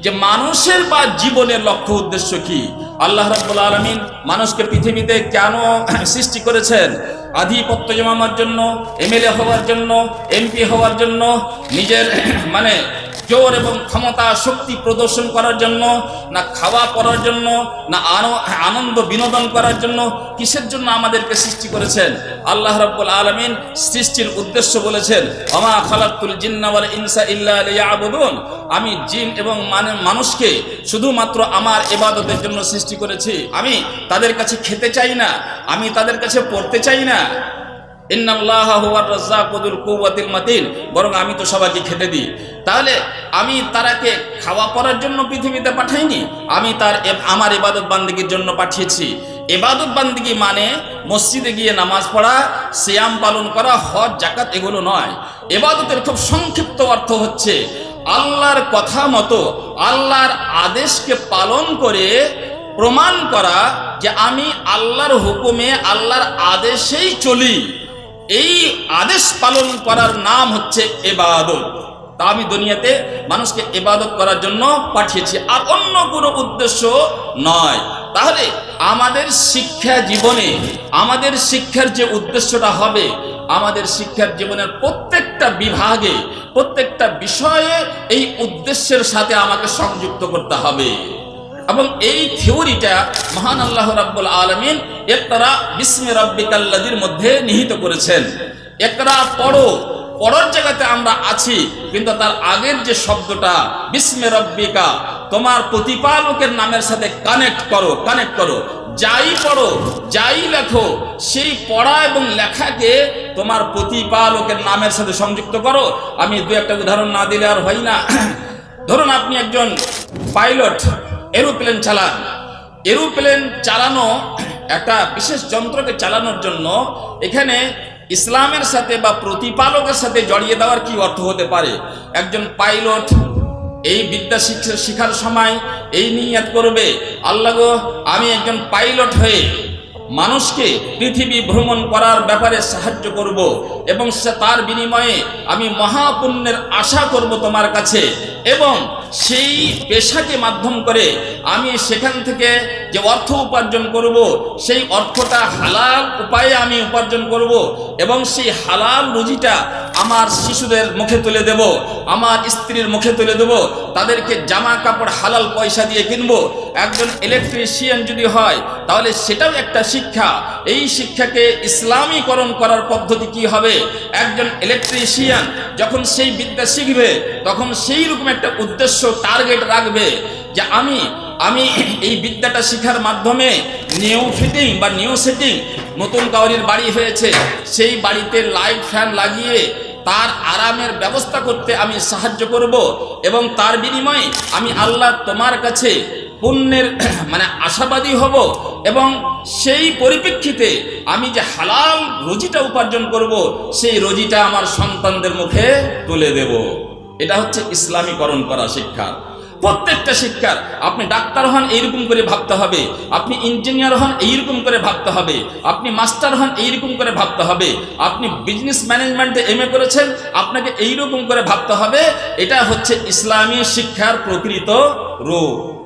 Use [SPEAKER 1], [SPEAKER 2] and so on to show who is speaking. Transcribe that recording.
[SPEAKER 1] যে মানুষের বা জীবনের লক্ষ্য উদ্দেশ্য কি? আল্লাহ রাব্বুল আলমিন মানুষকে পৃথিবীতে কেন সৃষ্টি করেছেন? আধিপত্য জমানোর জন্য, এমএলএ হওয়ার জন্য, এমপি হওয়ার জন্য, নিজের মানে জোর এবং ক্ষমতা শক্তি প্রদর্শন করার জন্য, না খাওয়া পড়ার জন্য, না আনো- আনন্দ বিনোদন করার জন্য কিসের জন্য আমাদেরকে সৃষ্টি করেছেন? আল্লাহ রাব্বুল আলমিন সৃষ্টির উদ্দেশ্য বলেছেন আমা খালাকুল জিন্না ওয়াল ইনসা ইল্লা লিয়াবুদুন। আমি জিন এবং মানে মানুষকে শুধুমাত্র আমার এবাদতের জন্য সৃষ্টি করেছি। আমি তাদের কাছে খেতে চাই না, আমি তাদের কাছে পড়তে চাই না। বরং আমি তো সবাইকে খেতে দিই। তাহলে আমি তারাকে খাওয়া করার জন্য পৃথিবীতে পাঠাইনি, আমি তার আমার ইবাদত বান্দিগির জন্য পাঠিয়েছি। ইবাদত বান্দিগি মানে মসজিদে গিয়ে নামাজ পড়া, সিয়াম পালন করা, হজ জাকাত এগুলো নয়। ইবাদতের খুব সংক্ষিপ্ত অর্থ হচ্ছে আল্লাহর কথা মতো আল্লাহর আদেশকে পালন করে প্রমাণ করা যে আমি আল্লাহর হুকুমে, আল্লাহর আদেশেই চলি। এই আদেশ পালন করার নাম হচ্ছে এবাদত। তা আমি দুনিয়াতে মানুষকে এবাদত করার জন্য পাঠিয়েছি। আর অন্য কোনো উদ্দেশ্য নয়। তাহলে আমাদের শিক্ষা জীবনে, আমাদের শিক্ষার যে উদ্দেশ্যটা হবে, আমাদের শিক্ষার জীবনের প্রত্যেকটা বিভাগে, প্রত্যেকটা বিষয়ে এই উদ্দেশ্যের সাথে আমাকে সংযুক্ত করতে হবে। এবং এই থিওরিটা মহান আল্লাহ রাব্বুল আলমিন একতারা বিস্মে রব্বিকাল্লাদির মধ্যে নিহিত করেছেন। একরা পড়ো, পড়ার জায়গাতে আমরা আছি, কিন্তু তার আগের যে শব্দটা বিস্মে রব্বিকা, তোমার প্রতিপালকের নামের সাথে কানেক্ট করো কানেক্ট করো। যাই পড়ো, যাই লেখো, সেই পড়া এবং লেখাকে তোমার প্রতিপালকের নামের সাথে সংযুক্ত করো। আমি দু একটা উদাহরণ না দিলে আর হয় না। ধরুন আপনি একজন পাইলট এরোপ্লেন চালান এরোপ্লেন চালানো একটা বিশেষ যন্ত্রকে চালানোর জন্য এখানে ইসলামের সাথে বা প্রতিপালকের সাথে জড়িয়ে দেওয়ার কি অর্থ হতে পারে? একজন পাইলট এই বিদ্যা শিখার সময় এই নিয়াত করবে, আল্লাহ আমি একজন পাইলট হয়ে মানুষকে পৃথিবী ভ্রমণ করার ব্যাপারে সাহায্য করব। এবং সে তার বিনিময়ে আমি মহাপুণ্যের আশা করব তোমার কাছে। এবং সেই পেশাকে মাধ্যম করে আমি সেখান থেকে যে অর্থ উপার্জন করব, সেই অর্থটা হালাল উপায়ে আমি উপার্জন করব এবং সেই হালাল রুজিটা আমার শিশুদের মুখে তুলে দেব, আমার স্ত্রীর মুখে তুলে দেব, তাদেরকে জামা কাপড় হালাল পয়সা দিয়ে কিনবো। একজন ইলেকট্রিশিয়ান যদি হয়, তাহলে সেটাও একটা শিক্ষা। এই শিক্ষাকে ইসলামীকরণ করার পদ্ধতি কি হবে? একজন ইলেকট্রিশিয়ান যখন সেই বিদ্যা শিখবে, তখন সেই রকম একটা উদ্দেশ্য টার্গেট রাখবে যে আমি আমি এই বিদ্যাটা শিখার মাধ্যমে নিউ ফিটিং বা নিউ সেটিং নতুন কাউরির বাড়ি হয়েছে, সেই বাড়িতে লাইট ফ্যান লাগিয়ে তার আরামের ব্যবস্থা করতে আমি সাহায্য করব এবং তার বিনিময়ে আমি আল্লাহ তোমার কাছে পুণ্যের মানে আশাবাদী হব এবং সেই পরিপ্রেক্ষিতে আমি যে হালাল রুজিটা উপার্জন করব, সেই রুজিটা আমার সন্তানদের মুখে তুলে দেব। এটা হচ্ছে ইসলামীকরণ করা শিক্ষা। প্রত্যেকটা শিক্ষার আপনি ডাক্তার হন, এইরকম করে ভাবতে হবে। আপনি ইঞ্জিনিয়ার হন, এইরকম করে ভাবতে হবে। আপনি মাস্টার হন, এইরকম করে ভাবতে হবে। আপনি বিজনেস ম্যানেজমেন্টে এম করেছেন, আপনাকে এইরকম করে ভাবতে হবে। এটা হচ্ছে ইসলামী শিক্ষার প্রকৃত রূপ।